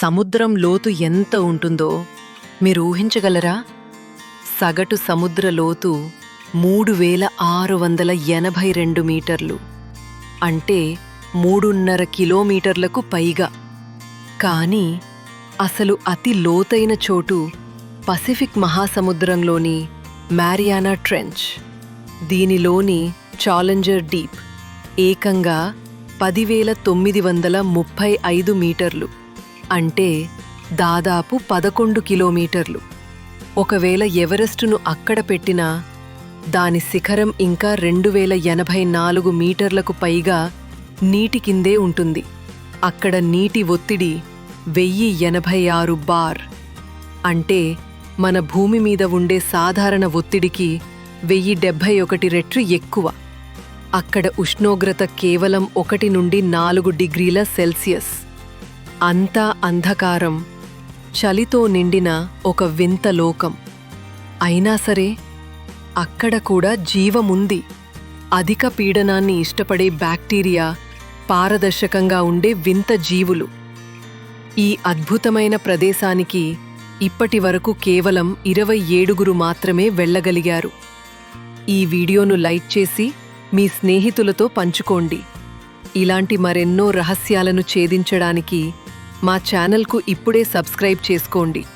సముద్రం లోతు ఎంత ఉంటుందో మీరు ఊహించగలరా? సగటు సముద్ర లోతు మూడు వేల ఆరు వందల ఎనభై రెండు మీటర్లు. అంటే మూడున్నర కిలోమీటర్లకు పైగా. కానీ అసలు అతి లోతైన చోటు పసిఫిక్ మహాసముద్రంలోని మ్యారియానా ట్రెంచ్. దీనిలోని ఛాలెంజర్ డీప్ ఏకంగా పదివేల తొమ్మిది వందల ముప్పై ఐదు మీటర్లు. అంటే దాదాపు పదకొండు కిలోమీటర్లు. ఒకవేళ ఎవరెస్టును అక్కడ పెట్టినా దాని శిఖరం ఇంకా రెండు వేల ఎనభై నాలుగు మీటర్లకు పైగా నీటి కిందే ఉంటుంది. అక్కడ నీటి ఒత్తిడి వెయ్యి ఎనభై ఆరు బార్. అంటే మన భూమి మీద ఉండే సాధారణ ఒత్తిడికి వెయ్యి డెబ్భై ఒకటి రెట్లు ఎక్కువ. అక్కడ ఉష్ణోగ్రత కేవలం ఒకటి నుండి నాలుగు డిగ్రీల సెల్సియస్. అంతా అంధకారం. చలితో నిండిన ఒక వింత లోకం. అయినా సరే అక్కడ కూడా జీవముంది. అధిక పీడనాన్ని ఇష్టపడే బ్యాక్టీరియా పారదర్శకంగా ఉండే వింత జీవులు. ఈ అద్భుతమైన ప్రదేశానికి ఇప్పటి వరకు కేవలం ఇరవై ఏడుగురు మాత్రమే వెళ్ళగలిగారు. ఈ వీడియోను లైక్ చేసి మీ స్నేహితులతో పంచుకోండి. ఇలాంటి మరెన్నో రహస్యాలను ఛేదించడానికి మా ఛానల్కు ఇప్పుడే సబ్స్క్రైబ్ చేసుకోండి.